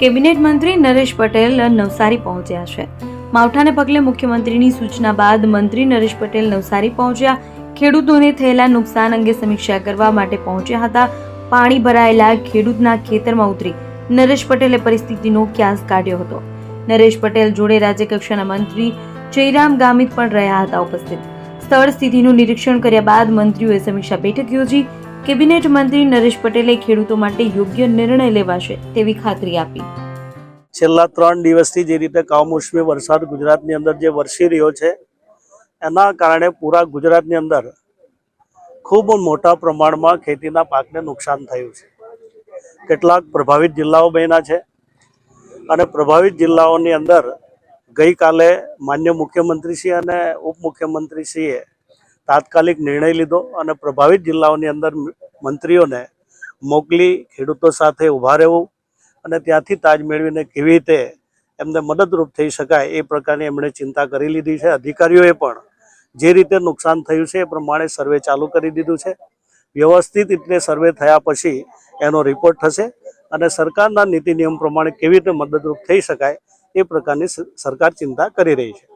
Cabinet મંત્રી નરેશ પટેલ નવસારી પહોંચ્યા છે. માવઠાને પગલે મુખ્યમંત્રીની સૂચના બાદ મંત્રી નરેશ પટેલ નવસારી પહોંચ્યા. ખેડૂતોને થયેલા નુકસાન અંગે સમીક્ષા કરવા માટે પહોંચ્યા હતા. પાણી ભરાયેલા ખેડૂતના ખેતરમાં ઉતરી નરેશ પટેલે પરિસ્થિતિનો ક્યાસ કાઢ્યો હતો. નરેશ પટેલ જોડે રાજ્યકક્ષાના મંત્રી જયરામ ગામિત પણ રહ્યા હતા ઉપસ્થિત. સ્થળ સ્થિતિનું નિરીક્ષણ કર્યા બાદ મંત્રીઓએ સમીક્ષા બેઠક યોજી કેબિનેટ મંત્રી નરેશ પટેલે ખેડૂતો માટે યોગ્ય નિર્ણય લેવાશે તેવી ખાતરી આપી. છેલ્લા ત્રણ દિવસથી જે રીતે કમોસમી વરસાદ ગુજરાતની અંદર જે વરસી રહ્યો છે, એના કારણે પૂરા ગુજરાતની અંદર ખૂબ મોટા પ્રમાણમાં ખેતીના પાકને નુકસાન થયું છે. કેટલાક પ્રભાવિત જિલ્લાઓ બન્યા છે અને પ્રભાવિત જિલ્લાઓની અંદર ગઈકાલે માન્ય મુખ્યમંત્રીશ્રી અને ઉપમુખ્યમંત્રીશ્રીએ તાત્કાલિક નિર્ણય લીધો અને પ્રભાવિત જિલ્લાઓની અંદર મંત્રીઓને મોકલી ખેડૂતો સાથે ઊભા રહેવું અને ત્યાંથી તાજ મેળવીને કેવી રીતે એમને મદદરૂપ થઈ શકાય એ પ્રકારની એમણે ચિંતા કરી લીધી છે. અધિકારીઓએ પણ જે રીતે નુકસાન થયું છે એ પ્રમાણે સર્વે ચાલુ કરી દીધું છે. વ્યવસ્થિત રીતે સર્વે થયા પછી એનો રિપોર્ટ થશે અને સરકારના નીતિ નિયમ પ્રમાણે કેવી રીતે મદદરૂપ થઈ શકાય એ પ્રકારની સરકાર ચિંતા કરી રહી છે.